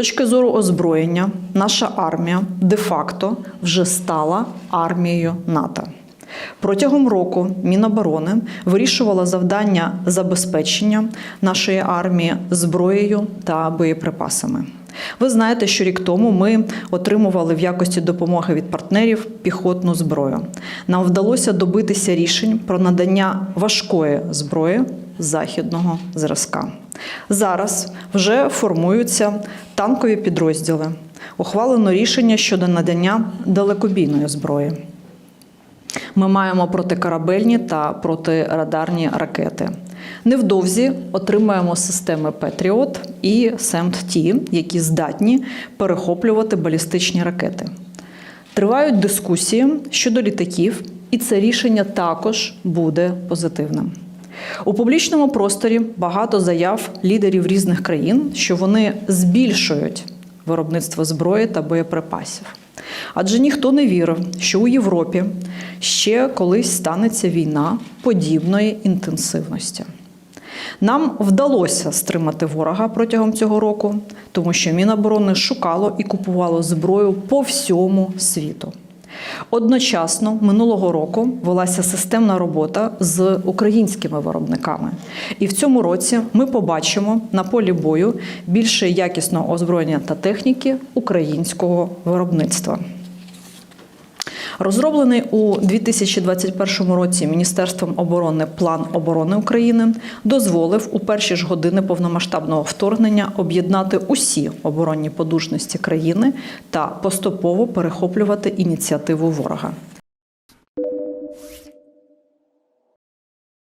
точки зору озброєння, наша армія де-факто вже стала армією НАТО. Протягом року Міноборони вирішувала завдання забезпечення нашої армії зброєю та боєприпасами. Ви знаєте, що рік тому ми отримували в якості допомоги від партнерів піхотну зброю. Нам вдалося добитися рішень про надання важкої зброї західного зразка. Зараз вже формуються танкові підрозділи. Ухвалено рішення щодо надання далекобійної зброї. Ми маємо протикорабельні та протирадарні ракети. Невдовзі отримаємо системи Петріот і СЕМТ-Ті, які здатні перехоплювати балістичні ракети. Тривають дискусії щодо літаків, і це рішення також буде позитивним. У публічному просторі багато заяв лідерів різних країн, що вони збільшують виробництво зброї та боєприпасів. Адже ніхто не вірив, що у Європі ще колись станеться війна подібної інтенсивності. Нам вдалося стримати ворога протягом цього року, тому що Міноборони шукало і купувало зброю по всьому світу. Одночасно минулого року велася системна робота з українськими виробниками, і в цьому році ми побачимо на полі бою більше якісного озброєння та техніки українського виробництва. Розроблений у 2021 році Міністерством оборони план оборони України дозволив у перші ж години повномасштабного вторгнення об'єднати усі оборонні подужності країни та поступово перехоплювати ініціативу ворога.